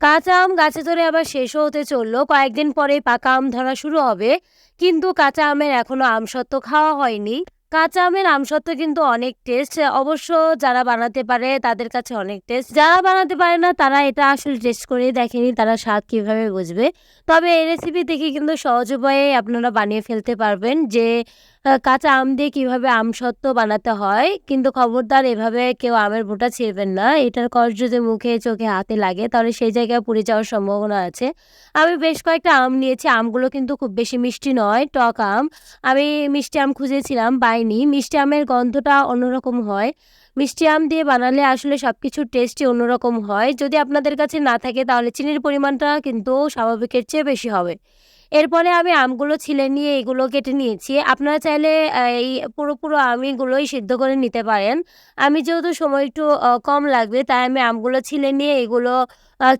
কাঁচা আম গাছে ধরে আবার শেষও হতে চলল। কয়েকদিন পরেই পাকা আম ধরা শুরু হবে। কিন্তু কাঁচা আমের এখনও আমসত্ত্ব খাওয়া হয়নি। কাঁচা আমের আমসত্ত্ব কিন্তু অনেক টেস্ট অবশ্য যারা বানাতে পারে, তাদের কাছে অনেক টেস্ট যারা বানাতে পারে না, তারা এটা আসলে টেস্ট করে দেখেনি, তারা স্বাদ কীভাবে বুঝবে। তবে এই রেসিপি দেখে কিন্তু সহজ উপায়ে আপনারা বানিয়ে ফেলতে পারবেন যে কাঁচা আম দিয়ে কীভাবে আমসত্ত্ব বানাতে হয়? কিন্তু খবরদার এভাবে কেউ আমের বোটা ছিঁড়বেন না। এটার কষ যদি মুখে চোখে হাতে লাগে, তাহলে সেই জায়গায় পুড়ে যাওয়ার সম্ভাবনা আছে। আমি বেশ কয়েকটা আম নিয়েছি। আমগুলো কিন্তু খুব বেশি মিষ্টি নয়, টক আম। আমি মিষ্টি আম খুঁজেছিলাম, পাইনি। মিষ্টি আমের গন্ধটা অন্যরকম হয়। মিষ্টি আম দিয়ে বানালে আসলে সব কিছুর টেস্টই অন্যরকম হয়। যদি আপনাদের কাছে না থাকে, তাহলে চিনির পরিমাণটা কিন্তু স্বাভাবিকের চেয়ে বেশি হবে। এরপরে আমি আমগুলো ছিলে নিয়ে এগুলো কেটে নিয়েছি। আপনারা চাইলে এই পুরো পুরো আমিগুলোই সিদ্ধ করে নিতে পারেন। আমি যেহেতু সময় একটু কম লাগবে, তাই আমি আমগুলো ছিলে নিয়ে এগুলো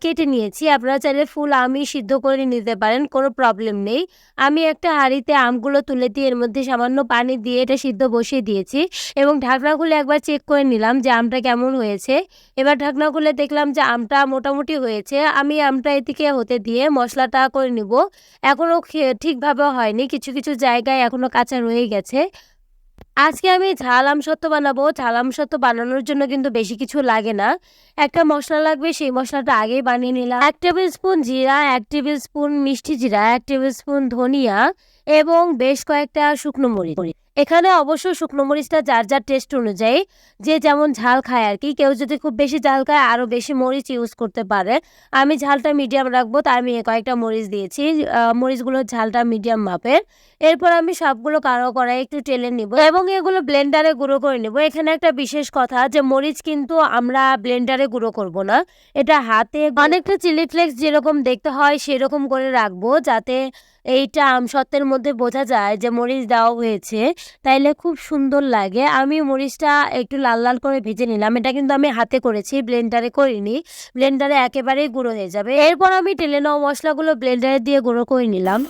কেটে নিয়েছি। আপনারা চাইলে ফুল আমি সিদ্ধ করে নিতে পারেন, কোনো প্রবলেম নেই। আমি একটা হাঁড়িতে আমগুলো তুলে দিয়ে এর মধ্যে সামান্য পানি দিয়ে এটা সিদ্ধ বসিয়ে দিয়েছি এবং ঢাকনা খুলে একবার চেক করে নিলাম যে আমটা কেমন হয়েছে। এবার ঢাকনা খুলে দেখলাম যে আমটা মোটামুটি হয়েছে। আমি আমটা এদিকে হতে দিয়ে মশলাটা করে নিব। এখনও ঠিকভাবে হয়নি। কিছু কিছু জায়গায় এখনও কাঁচা রয়ে গেছে। আজকে আমি ঝাল আমসত্ত্ব বানাবো। ঝাল আমসত্ত্ব বানানোর জন্য কিন্তু বেশি কিছু লাগে না। একটা মশলা লাগবে, সেই মশলাটা আগেই বানিয়ে নিলাম। এক টেবিল স্পুন জিরা, এক টেবিল স্পুন মিষ্টি জিরা, এক টেবিল স্পুন ধনিয়া এবং বেশ কয়েকটা শুকনো মরিচ। এখানে অবশ্য শুকনো মরিচটা যার যার টেস্ট অনুযায়ী যে যেমন ঝাল খায় আর কি। কেউ যদি খুব বেশি ঝাল খায় আরও বেশি মরিচ ইউজ করতে পারে। আমি ঝালটা মিডিয়াম রাখব, তাই আমি কয়েকটা মরিচ দিয়েছি। মরিচগুলোর ঝালটা মিডিয়াম মাপের। এরপর আমি সবগুলো কারও করাই একটু টেলে নিব এবং এগুলো ব্লেন্ডারে গুঁড়ো করে নেব। এখানে একটা বিশেষ কথা যে মরিচ কিন্তু আমরা ব্লেন্ডারে গুঁড়ো করব না। এটা হাতে অনেকটা চিলি ফ্লেক্স যেরকম দেখতে হয় সেরকম করে রাখব যাতে এইটা আমসত্ত্বের মধ্যে বোঝা যায় যে মরিচ দেওয়া হয়েছে, তাইলে খুব সুন্দর লাগে। আমি মরিচটা একটু লাল লাল করে ভেজে নিলাম। এটা কিন্তু আমি হাতে করেছি ব্লেন্ডারে করিনি। ব্লেন্ডারে একেবারেই গুঁড়ো হয়ে যাবে। এরপর আমি টেলে নেওয়া মশলাগুলো ব্লেন্ডারে দিয়ে গুঁড়ো করে নিলাম।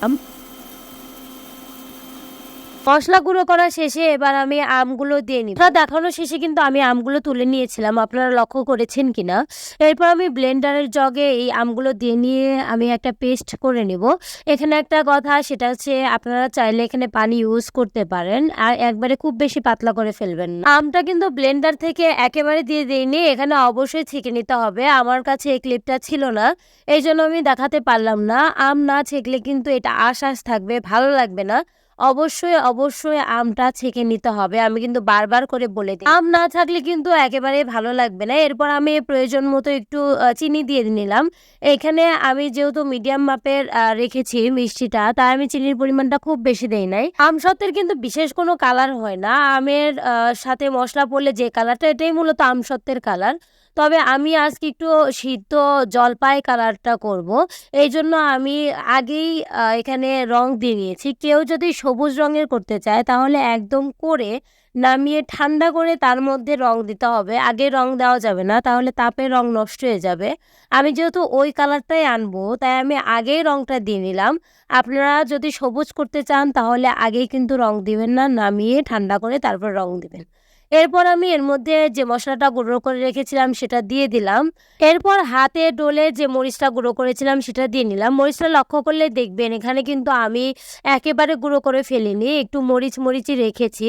মশলা গুঁড়ো করা শেষে এবার আমি আমগুলো দিয়ে আপনারা দেখানো শেষে কিন্তু আমি আমগুলো তুলে নিয়েছিলাম। আপনারা লক্ষ্য করেছেন কিনা? এরপর আমি ব্লেন্ডারের জগে এই আমগুলো দিয়ে নিয়ে আমি একটা পেস্ট করে নেব। এখানে একটা কথা, সেটা হচ্ছে আপনারা চাইলে এখানে পানি ইউজ করতে পারেন। আর একবারে খুব বেশি পাতলা করে ফেলবেন আমটা কিন্তু ব্লেন্ডার থেকে একেবারে দিয়ে দিইনি, এখানে অবশ্যই ছেঁকে নিতে হবে। আমার কাছে এই ক্লিপটা ছিল না এই জন্য আমি দেখাতে পারলাম না। আম না ছেঁকলে কিন্তু এটা আশ আশ থাকবে, ভালো লাগবে না। অবশ্যই অবশ্যই আমটা ছেঁকে নিতে হবে। আমি কিন্তু বারবার করে বলে দিই। আম না থাকলে কিন্তু একেবারে ভালো লাগবে না। এরপর আমি প্রয়োজন মতো একটু চিনি দিয়ে নিলাম। এখানে আমি যেহেতু মিডিয়াম মাপের রেখেছি মিষ্টিটা, তাই আমি চিনির পরিমাণটা খুব বেশি দেই নাই। আম সত্ত্বের কিন্তু বিশেষ কোনো কালার হয় না। আমের সাথে মশলা পড়লে যে কালারটা, এটাই মূলত আম সত্ত্বের কালার। তবে আমি আজকে একটু সিদ্ধ জলপাই কালারটা করব। এই জন্য আমি আগেই এখানে রং দিয়ে নিয়েছি। কেউ যদি সবুজ রঙের করতে চায়, তাহলে একদম করে নামিয়ে ঠান্ডা করে তার মধ্যে রং দিতে হবে। আগে রং দেওয়া যাবে না, তাহলে তাপে রং নষ্ট হয়ে যাবে। আমি যেহেতু ওই কালারটাই আনব, তাই আমি আগেই রংটা দিয়ে নিলাম। আপনারা যদি সবুজ করতে চান, তাহলে আগেই কিন্তু রং দিবেন না, নামিয়ে ঠান্ডা করে তারপর রং দিবেন। এরপর আমি এর মধ্যে যে মশলাটা গুঁড়ো করে রেখেছিলাম সেটা দিয়ে দিলাম। এরপর হাতে ডোলে যে মরিচটা গুঁড়ো করেছিলাম সেটা দিয়ে নিলাম। মরিচটা লক্ষ্য করলে দেখবেন এখানে কিন্তু আমি একেবারে গুঁড়ো করে ফেলিনি, একটু মরিচ মরিচই রেখেছি।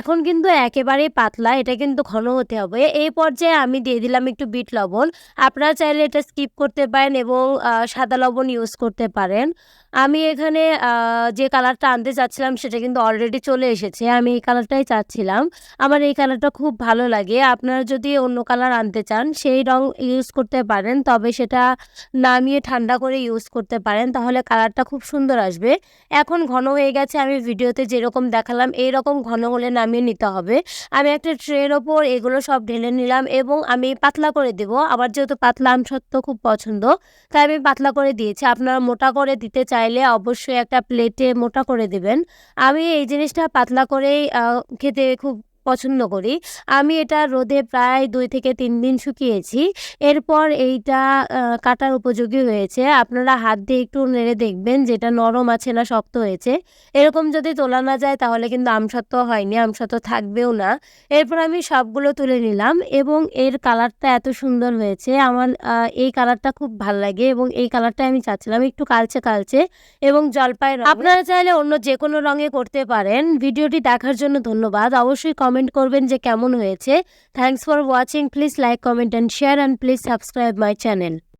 এখন কিন্তু একেবারে পাতলা, এটা কিন্তু ঘন হতে হবে। এই পর্যায়ে আমি দিয়ে দিলাম একটু বিট লবণ। আপনারা চাইলে এটা স্কিপ করতে পারেন এবং সাদা লবণ ইউজ করতে পারেন। আমি এখানে যে কালারটা আনতে চাচ্ছিলাম সেটা কিন্তু অলরেডি চলে এসেছে, আমি এই কালারটাই চাচ্ছিলাম। আমার এই কালারটা খুব ভালো লাগে। আপনারা যদি অন্য কালার আনতে চান, সেই রং ইউজ করতে পারেন, তবে সেটা নামিয়ে ঠান্ডা করে ইউজ করতে পারেন, তাহলে কালারটা খুব সুন্দর আসবে। এখন ঘন হয়ে গেছে, আমি ভিডিওতে যেরকম দেখালাম এই রকম ঘন হলে নামিয়ে নিতে হবে। আমি একটা ট্রের ওপর এগুলো সব ঢেলে নিলাম এবং আমি পাতলা করে দেব। আবার যেহেতু পাতলা, আম সত্য খুব পছন্দ, তাই আমি পাতলা করে দিয়েছি। আপনারা মোটা করে দিতে চাইলে অবশ্যই একটা প্লেটে মোটা করে দেবেন। আমি এই জিনিসটা পাতলা করেই খেতে খুব পছন্দ করি। আমি এটা রোদে প্রায় দুই থেকে তিন দিন শুকিয়েছি। এরপর এইটা কাটার উপযোগী হয়েছে। আপনারা হাত দিয়ে একটু নেড়ে দেখবেন যেটা নরম আছে না শক্ত হয়েছে। এরকম যদি তোলা না যায় তাহলে কিন্তু আমসত্ত্ব হয়নি আমসত্ত্ব থাকবেও না। এরপর আমি সবগুলো তুলে নিলাম এবং এর কালারটা এত সুন্দর হয়েছে। আমার এই কালারটা খুব ভালো লাগে এবং এই কালারটা আমি চাচ্ছিলাম একটু কালচে কালচে এবং জলপাই আপনারা চাইলে অন্য যে কোনো রঙে করতে পারেন। ভিডিওটি দেখার জন্য ধন্যবাদ। অবশ্যই কমেন্ট করবেন যে কেমন হয়েছে। Thanks for watching please like comment and share and please subscribe my channel